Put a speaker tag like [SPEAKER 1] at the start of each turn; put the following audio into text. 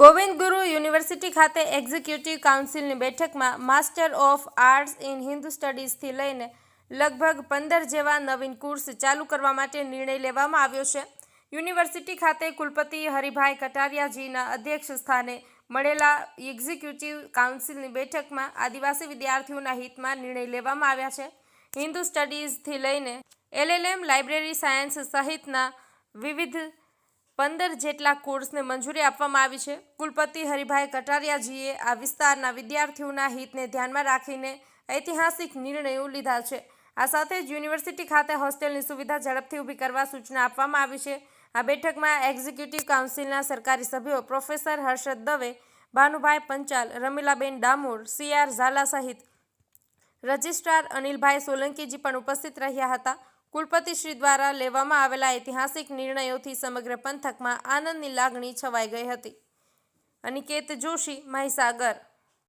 [SPEAKER 1] ગોવિંદ ગુરુ યુનિવર્સિટી ખાતે એક્ઝિક્યુટિવ કાઉન્સિલની બેઠકમાં master of arts in Hindu સ્ટડીઝથી લઈને લગભગ પંદર જેવા નવીન કોર્સ ચાલુ કરવા માટે નિર્ણય લેવામાં આવ્યો છે. યુનિવર્સિટી ખાતે કુલપતિ હરિભાઈ કટારિયાજીના અધ્યક્ષ સ્થાને મળેલા એક્ઝિક્યુટિવ કાઉન્સિલની બેઠકમાં આદિવાસી વિદ્યાર્થીઓના હિતમાં નિર્ણય લેવામાં આવ્યા છે. હિન્દુ સ્ટડીઝથી લઈને એલએલએમ લાઇબ્રેરી સાયન્સ સહિતના વિવિધ પંદર જેટલા કોર્સને મંજૂરી આપવામાં આવી છે. કુલપતિ હરિભાઈ કટારિયાજીએ આ વિસ્તારના વિદ્યાર્થીઓના હિતને ધ્યાનમાં રાખીને ઐતિહાસિક નિર્ણયો લીધા છે. આ સાથે જ યુનિવર્સિટી ખાતે હોસ્ટેલની સુવિધા ઝડપથી ઊભી કરવા સૂચના આપવામાં આવી છે. આ બેઠકમાં એક્ઝિક્યુટિવ કાઉન્સિલના સરકારી સભ્યો પ્રોફેસર હર્ષદ દવે, ભાનુભાઈ પંચાલ, રમીલાબેન ડામોર સીઆર ઝાલા સહિત રજિસ્ટ્રાર અનિલભાઈ સોલંકીજી પણ ઉપસ્થિત રહ્યા હતા. કુલપતિશ્રી દ્વારા લેવામાં આવેલા ઐતિહાસિક નિર્ણયોથી સમગ્ર પંથકમાં આનંદની લાગણી છવાઈ ગઈ હતી. અનિકેત જોશી, મહીસાગર.